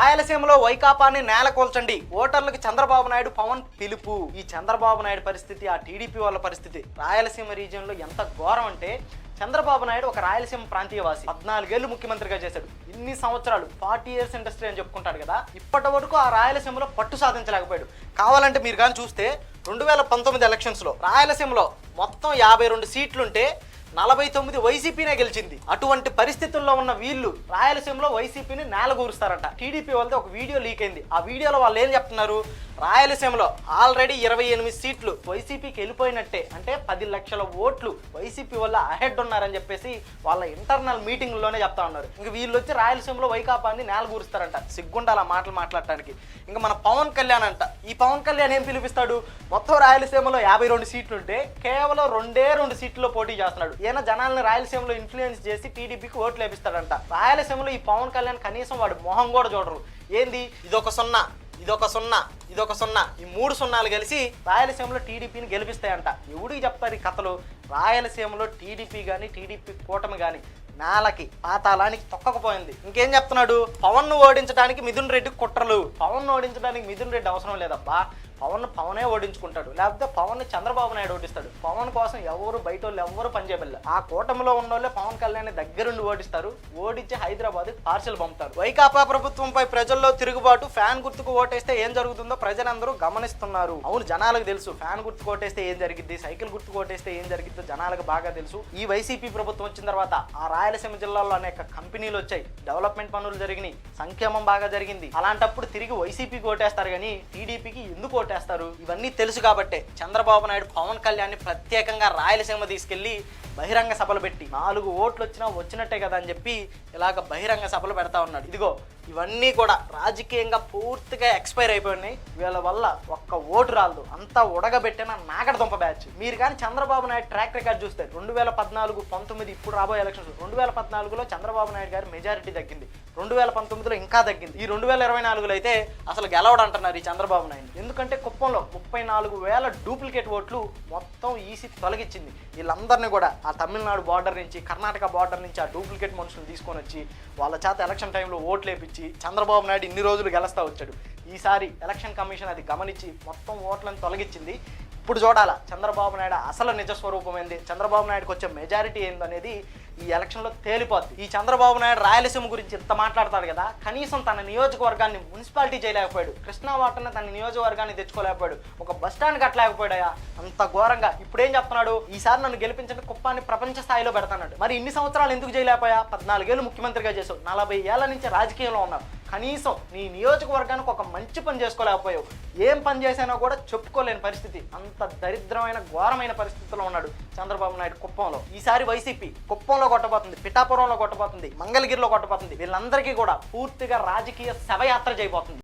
రాయలసీమలో వైకాపాని నేలకొల్చండి ఓటర్లకు చంద్రబాబు నాయుడు పవన్ పిలుపు. ఈ చంద్రబాబు నాయుడు పరిస్థితి ఆ టీడీపీ వాళ్ళ పరిస్థితి రాయలసీమ రీజియన్లో ఎంత ఘోరం అంటే చంద్రబాబు నాయుడు ఒక రాయలసీమ ప్రాంతీయవాసి పద్నాలుగేళ్ళు ముఖ్యమంత్రిగా చేశాడు. ఇన్ని సంవత్సరాలు ఫార్టీ ఇయర్స్ ఇండస్ట్రీ అని చెప్పుకుంటాడు కదా ఇప్పటి వరకు ఆ రాయలసీమలో పట్టు సాధించలేకపోయాడు. కావాలంటే మీరు కానీ చూస్తే రెండు వేల పంతొమ్మిది ఎలక్షన్స్లో రాయలసీమలో మొత్తం యాభై రెండు సీట్లుంటే నలభై తొమ్మిది వైసీపీనే గెలిచింది. అటువంటి పరిస్థితుల్లో ఉన్న వీళ్ళు రాయలసీమలో వైసీపీని నేలగూరుస్తారట. టీడీపీ వాళ్ళది ఒక వీడియో లీక్ అయింది. ఆ వీడియోలో వాళ్ళు ఏం చెప్తున్నారు? రాయలసీమలో ఆల్రెడీ ఇరవై ఎనిమిది సీట్లు వైసీపీకి వెళ్ళిపోయినట్టే. అంటే పది లక్షల ఓట్లు వైసీపీ వల్ల అహెడ్ ఉన్నారని చెప్పేసి వాళ్ళ ఇంటర్నల్ మీటింగ్లోనే చెప్తా ఉన్నారు. ఇంక వీళ్ళు వచ్చి రాయలసీమలో వైకాపాన్ని నేలగూరుస్తారంట. సిగ్గుండాలి ఆ మాటలు మాట్లాడటానికి. ఇంకా మన పవన్ కళ్యాణ్ అంట. ఈ పవన్ కళ్యాణ్ ఏం పిలిపిస్తాడు? మొత్తం రాయలసీమలో యాభై రెండు సీట్లు ఉంటే కేవలం రెండే రెండు సీట్లలో పోటీ చేస్తున్నాడు. ఈయన జనాలను రాయలసీమలో ఇన్ఫ్లుయెన్స్ చేసి టీడీపీకి ఓట్లు వేపిస్తాడంట. రాయలసీమలో ఈ పవన్ కళ్యాణ్ కనీసం వాడు మొహం కూడా చూడరు. ఏంది? ఇదొక సున్నా ఇదొక సున్నా ఇదొక సున్నా ఈ మూడు సున్నాలు కలిసి రాయలసీమలో టీడీపీని గెలిపిస్తాయంట. ఎవడికి చెప్తారు ఈ కథలు? రాయలసీమలో టీడీపీ కానీ టీడీపీ కూటమి కానీ నేలకి పాతాళానికి తొక్కకపోయింది. ఇంకేం చెప్తున్నాడు? పవన్ను ఓడించడానికి మిథున్ రెడ్డి కుట్రలు. పవన్ను ఓడించడానికి మిథున్ రెడ్డి అవసరం లేదబ్బా. పవన్ పవనే ఓడించుకుంటాడు. లేకపోతే పవన్ చంద్రబాబు నాయుడు ఓడిస్తాడు. పవన్ కోసం ఎవరు బయట వాళ్ళు ఎవరు పనిచేయబల్ల ఆ కూటమిలో ఉన్న వాళ్ళే పవన్ కళ్యాణ్ దగ్గరుండి ఓడిస్తారు. ఓడించి హైదరాబాద్ పార్సల్ పంపుతారు. వైకాపా ప్రభుత్వంపై ప్రజల్లో తిరుగుబాటు ఫ్యాన్ గుర్తుకు ఓటేస్తే ఏం జరుగుతుందో ప్రజలందరూ గమనిస్తున్నారు. అవును జనాలకు తెలుసు. ఫ్యాన్ గుర్తుకు ఓటేస్తే ఏం జరిగింది సైకిల్ గుర్తుకు ఓటేస్తే ఏం జరిగిందో జనాలకు బాగా తెలుసు. ఈ వైసీపీ ప్రభుత్వం వచ్చిన తర్వాత ఆ రాయలసీమ జిల్లాలో అనేక కంపెనీలు వచ్చాయి. డెవలప్మెంట్ పనులు జరిగినాయి. సంక్షేమం బాగా జరిగింది. అలాంటప్పుడు తిరిగి వైసీపీకి ఓటేస్తారు కానీ టీడీపీకి ఎందుకు ఓటేస్తారు ఇవన్నీ తెలుసు కాబట్టే చంద్రబాబు నాయుడు పవన్ కళ్యాణ్ ప్రత్యేకంగా రాయలసీమ తీసుకెళ్ళి బహిరంగ సభలు పెట్టి నాలుగు ఓట్లు వచ్చినా వచ్చినట్టే కదా అని చెప్పి ఇలాగ బహిరంగ సభలు పెడతా ఉన్నాడు. ఇదిగో ఇవన్నీ కూడా రాజకీయంగా పూర్తిగా ఎక్స్పైర్ అయిపోయినాయి. వీళ్ళ వల్ల ఒక్క ఓటు రాదు అంతా ఉడగబెట్టిన నాగడదుంప బ్యాచ్. మీరు కానీ చంద్రబాబు నాయుడు ట్రాక్ రికార్డ్ చూస్తే రెండు వేల పద్నాలుగు పంతొమ్మిది ఇప్పుడు రాబోయే ఎలక్షన్స్ రెండు వేల పద్నాలుగులో చంద్రబాబు నాయుడు గారి మెజారిటీ తగ్గింది. రెండు వేల పంతొమ్మిదిలో ఇంకా తగ్గింది. ఈ రెండు వేల ఇరవై నాలుగులో అయితే అసలు గెలవడం అంటున్నారు ఈ చంద్రబాబు నాయుడు. ఎందుకంటే కుప్పంలో ముప్పై నాలుగు వేల డూప్లికేట్ ఓట్లు మొత్తం ఈసీ తొలగించింది వీళ్ళందరినీ కూడా ఆ తమిళనాడు బార్డర్ నుంచి కర్ణాటక బార్డర్ నుంచి ఆ డూప్లికేట్ మనుషులు తీసుకొని వచ్చి వాళ్ళ చేత ఎలక్షన్ టైంలో ఓట్లు వేపించి చంద్రబాబు నాయుడు ఇన్ని రోజులు గెలుస్తా వచ్చాడు. ఈసారి ఎలక్షన్ కమిషన్ అది గమనించి మొత్తం ఓట్లను తొలగించింది ఇప్పుడు చూడాలా చంద్రబాబు నాయుడు అసలు నిజ స్వరూపం ఏంది? చంద్రబాబు నాయుడుకి వచ్చే మెజారిటీ ఏందనేది ఈ ఎలక్షన్లో తేలిపోద్ది. ఈ చంద్రబాబు నాయుడు రాయలసీమ గురించి ఇంత మాట్లాడతాడు కదా కనీసం తన నియోజకవర్గాన్ని మున్సిపాలిటీ చేయలేకపోయాడు. కృష్ణా వాటర్ని తన నియోజకవర్గాన్ని తెచ్చుకోలేకపోయాడు. ఒక బస్ స్టాండ్ కట్టలేకపోయాడయా అంత ఘోరంగా. ఇప్పుడేం చెప్తున్నాడు? ఈసారి నన్ను గెలిపించండి కుప్పాన్ని ప్రపంచ స్థాయిలో పెడతాడు మరి ఇన్ని సంవత్సరాలు ఎందుకు చేయలేకపోయా? పద్నాలుగేళ్ళు ముఖ్యమంత్రిగా చేశావు. నలభై ఏళ్ళ నుంచి రాజకీయంలో ఉన్నారు కనీసం నీ నియోజకవర్గానికి ఒక మంచి పని చేసుకోలేకపోయావు. ఏం పని చేశానో కూడా చెప్పుకోలేని పరిస్థితి. అంత దరిద్రమైన ఘోరమైన పరిస్థితిలో ఉన్నాడు చంద్రబాబు నాయుడు కుప్పంలో. ఈసారి వైసీపీ కుప్పంలో కొట్టబోతుంది పిఠాపురంలో కొట్టబోతుంది మంగళగిరిలో కొట్టబోతుంది. వీళ్ళందరికీ కూడా పూర్తిగా రాజకీయ శవయాత్ర చేయబోతుంది.